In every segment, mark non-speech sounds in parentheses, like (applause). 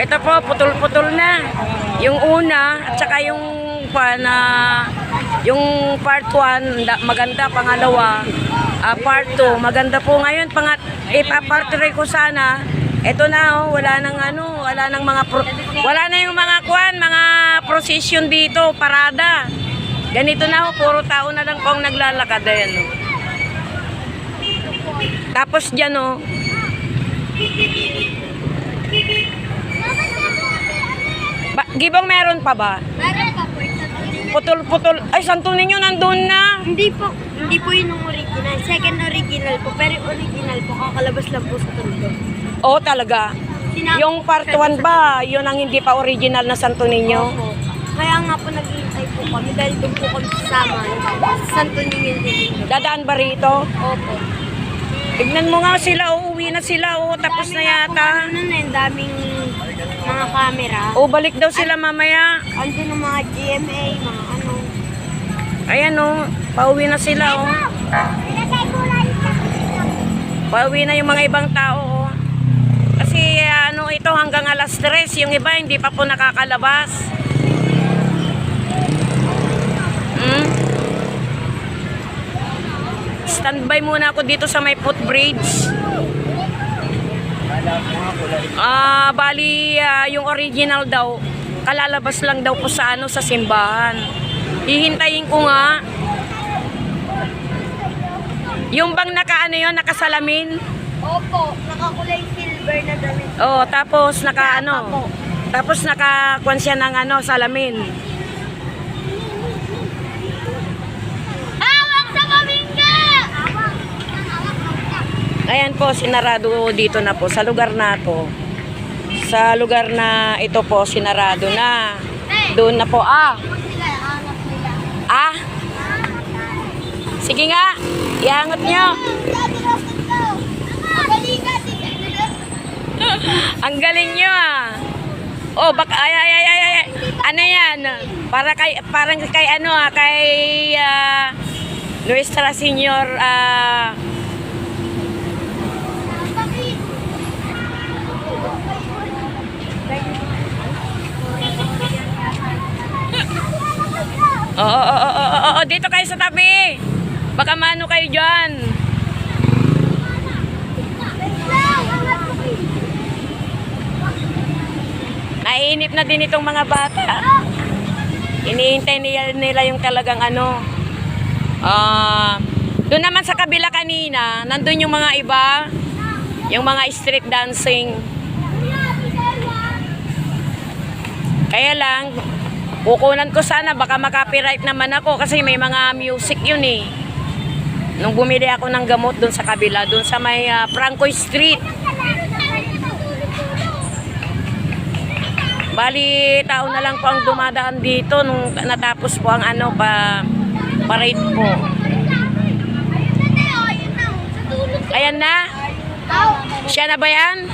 ito po, putol-putol na. Yung una, at saka yung pa na yung part 1 maganda pangalawa. Ah, part 2 maganda po ngayon. Pangat ipapart 3 ko sana. Ito na oh, wala nang ano wala nang mga pro, wala na yung mga kwan mga procession dito parada. Ganito na oh, puro tao na lang po ang naglalakad ayan oh. tapos dyan oh ba, gibang meron pa ba Meron pa po putol-putol ay santo ninyo nandun na Hindi po, hindi po yun yung original. Second original po, pero yung original po, kakalabas lang po sa tundo. Oo, talaga. Sinama Yung part siya 1 ba, yun ang hindi pa original na Santo Niño? Opo. Kaya nga po naghihintay po kami dahil doon po kami sasama sa Santo din. Dadaan ba rito? Opo. Tignan mo nga sila, uuwi na sila, oo, tapos na yata. Ano na, daming mga camera. O, balik daw sila mamaya. Andun yung mga GMA, mga ano. Ayan o, pauwi na sila o. Pauwi na yung mga ibang tao o. Kasi ano ito hanggang alas 3, yung iba hindi pa po nakakalabas. Hmm? Standby muna ako dito sa may footbridge. Ah, bali ah, yung original daw kalalabas lang daw po sa ano sa simbahan. Hihintayin ko nga. Yung bang naka ano yun, nakasalamin? Opo, nakakulay silver na damit. Oh, tapos naka ano. Tapos nakakuan siya ng ano, salamin. Ayan po, sinarado dito na po sa lugar na to. Sa lugar na ito po, sinarado na. Doon na po, ah. Ah. Sige nga, iangot nyo. Ang galing nyo ah. Oh, bak ay ay ay ay ay. Ano 'yan? Para kay parang kay ano ah, kay ah, Nuestra Señor ah Oo, oo, oo, oo, oo, dito kayo sa tabi. Baka mano kayo diyan. Naiinip na din itong mga bata. Iniintay nila, nila yung talagang ano. Ah, doon naman sa kabila kanina, nandun yung mga iba, yung mga street dancing. Kaya lang, kukunan ko sana, baka makapiright naman ako kasi may mga music yun eh. Nung bumili ako ng gamot doon sa kabila, doon sa may ah, Franco Street. Bali, tao na lang po ang dumadaan dito nung natapos po ang ano pa parade po. Ayan na. Siya na ba yan?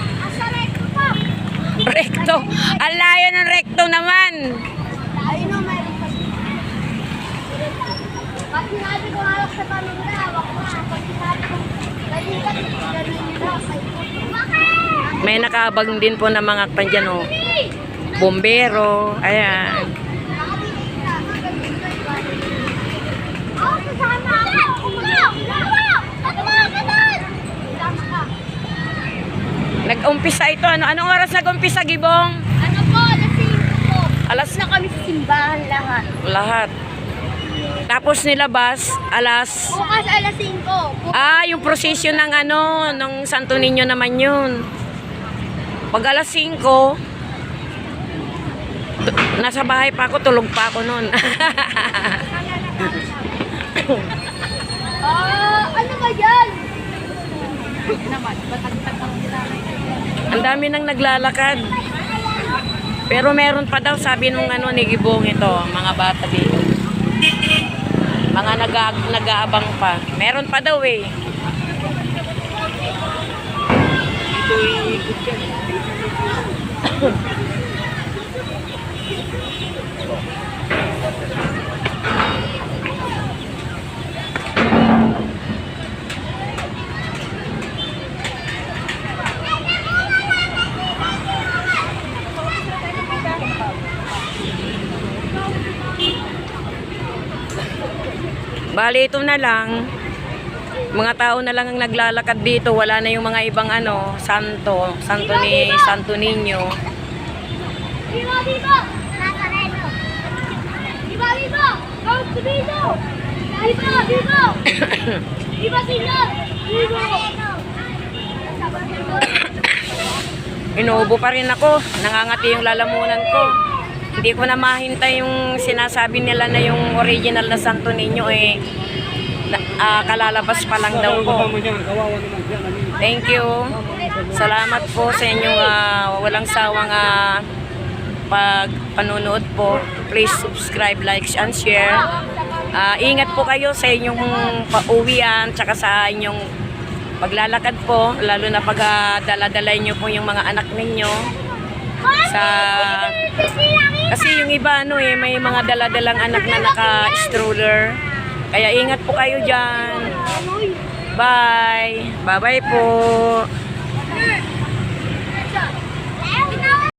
Recto. Ang layo ng recto naman. Ayun o, mayroon pa. Pag sinabi ko hawak sa pamilya, hawak na. Pag sinabi ko, balikat, ganun. Bakit? May nakaabang din po ng mga pandyan oh. Bombero. Ayan. Nag-umpisa ito. Ano, anong oras nag-umpisa, Gibong? Ano po, alas 5 po. Alas na kami sa simbahan lahat. lahat. Tapos nilabas, alas... Bukas alas 5. Ah, yung prosesyon ng ano, ng Santo Niño naman yun. Pag alas 5, tu- nasa bahay pa ako, tulog pa ako noon. Ah, ano ba yan? Ang dami nang naglalakad. Pero meron pa daw, sabi nung ano ni Gibong ito, mga bata dito. Mga nag-aabang pa. Meron pa daw eh. Ito (laughs) Bali, ito na lang. Mga tao na lang ang naglalakad dito. Wala na yung mga ibang ano, santo. Santo ni Santo Niño. Viva, viva! Nazareno! Viva, viva! Viva! Inuubo pa rin ako. Nangangati yung lalamunan ko. Hindi ko na mahintay yung sinasabi nila na yung original na Santo Niño eh ah, kalalabas pa lang daw po. Thank you. Salamat po sa inyong ah, walang sawang ah, pag panunood po. Please subscribe, like, and share. Ah, ingat po kayo sa inyong pauwian tsaka sa inyong paglalakad po, lalo na pag ah, dala-dalay nyo po yung mga anak ninyo sa kasi yung iba ano eh may mga dala-dalang anak na naka-stroller. Kaya ingat po kayo diyan. Bye. Bye-bye po.